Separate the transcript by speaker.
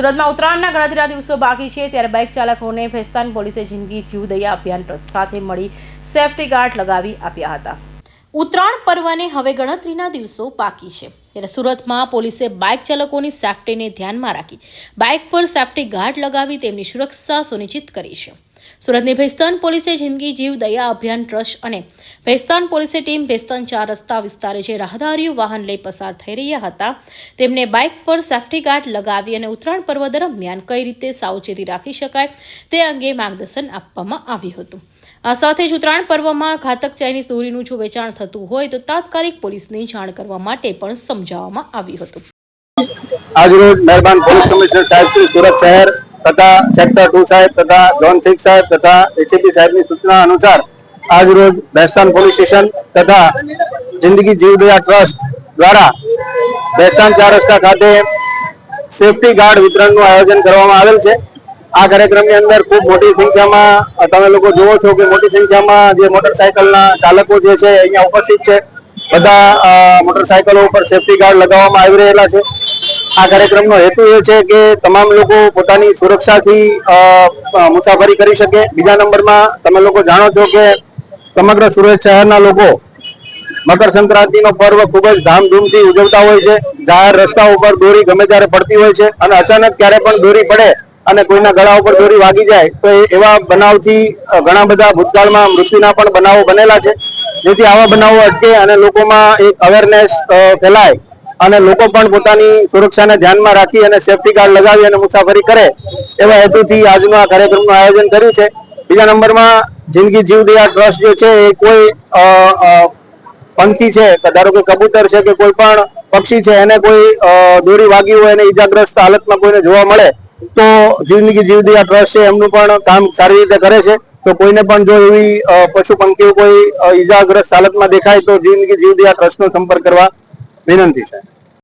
Speaker 1: સુરતમાં ઉત્તરાયણના ગણતરીના દિવસો બાકી છે, ત્યારે બાઇક ચાલકોને ફેસ્તાન પોલીસે જિંદગી જીવદયા અભિયાન સાથે મળી સેફટી ગાર્ડ લગાવી આપ્યા હતા. ઉત્તરાયણ પર્વને હવે ગણતરીના દિવસો બાકી છે. ત્યારે સુરતમાં પોલીસે બાઇક ચાલકોની સેફટીને ધ્યાનમાં રાખી, બાઇક પર સેફટી ગાર્ડ લગાવી તેમની સુરક્ષા સુનિશ્ચિત કરી છે. સુરતની ભેસ્તાન પોલીસે જિંદગી જીવ દયા અભિયાન ટ્રસ્ટ અને ભેસ્તાન પોલીસે ટીમ ભેસ્તાન ચાર રસ્તા વિસ્તારે જે રાહદારીઓ વાહન લઈ પસાર થઈ રહ્યા હતા, તેમને બાઇક પર સેફટી ગાર્ડ લગાવી અને ઉત્તરાયણ પર્વ દરમિયાન કઈ રીતે સાવચેતી રાખી શકાય તે અંગે માર્ગદર્શન આપવામાં આવ્યું હતું. આ સાથે જ ઉત્તરાયણ પર્વમાં ઘાતક ચાઇનીઝ દોરીનું જો વેચાણ થતું હોય તો તાત્કાલિક પોલીસને જાણ કરવા માટે પણ સમજાવવામાં આવ્યું હતું.
Speaker 2: આજરોજ મહેરબાન પોલીસ કમિશનર સાહેબ શ્રી સુરત શહેર તથા સેક્ટર ટુ સાહેબ તથા ઝોન સિક્સ સાહેબ તથા એસીપી સાહેબની સૂચના અનુસાર આજરોજ બેસ્તાન પોલીસ સ્ટેશન તથા જિંદગી જીવદયા ટ્રસ્ટ દ્વારા બેસ્ટાન ચાર રસ્તા ખાતે સેફટી ગાર્ડ વિતરણનું આયોજન કરવામાં આવેલ છે. આ કાર્યક્રમની અંદર ખૂબ મોટી સંખ્યામાં તમે લોકો જુઓ છો કે મોટી સંખ્યામાં જે મોટરસાયકલના ચાલકો જે છે, અહીંયા ઉપસ્થિત છે. બધા મોટરસાયકલો ઉપર સેફટી ગાર્ડ લગાવવામાં આવી રહેલા છે. આ કાર્યક્રમનો હેતુ એ છે કે તમામ લોકો પોતાની સુરક્ષાથી મુસાફરી કરી શકે. બીજા નંબરમાં તમે લોકો જાણો છો કે સમગ્ર સુરત શહેરના લોકો મકર સંક્રાંતિનો પર્વ ખૂબ જ ધામધૂમથી ઉજવતા હોય છે. જાહેર રસ્તા ઉપર દોરી ગમે ત્યારે પડતી હોય છે અને અચાનક ક્યારે પણ દોરી પડે અને કોઈના ગળા ઉપર દોરી વાગી જાય, તો એવા બનાવથી ઘણા બધા ભૂતકાળમાં મૃત્યુના પણ બનાવો બનેલા છે. જેથી આવા બનાવો અટકે અને લોકોમાં એક અવેરનેસ ફેલાય અને લોકો પણ પોતાની સુરક્ષાને ધ્યાનમાં રાખી અને સેફટી ગાર્ડ લગાવી અને મુસાફરી કરે એવા હેતુથી આજનું આ કાર્યક્રમનું આયોજન કર્યું છે. બીજા નંબરમાં, જિંદગી જીવદયા ટ્રસ્ટ જે છે, એ કોઈ પંખી છે ધારો કે કબૂતર છે કે કોઈ પણ પક્ષી છે, એને કોઈ દોરી વાગી હોય અને ઈજાગ્રસ્ત હાલતમાં કોઈને જોવા મળે તો જિંદગી આ ટ્રસ્ટ છે એમનું પણ કામ સારી રીતે કરે છે. તો કોઈને પણ જો એવી પશુ પંખીઓ કોઈ ઈજાગ્રસ્ત હાલતમાં દેખાય તો જિંદગી આ ટ્રસ્ટનો સંપર્ક કરવા વિનંતી છે.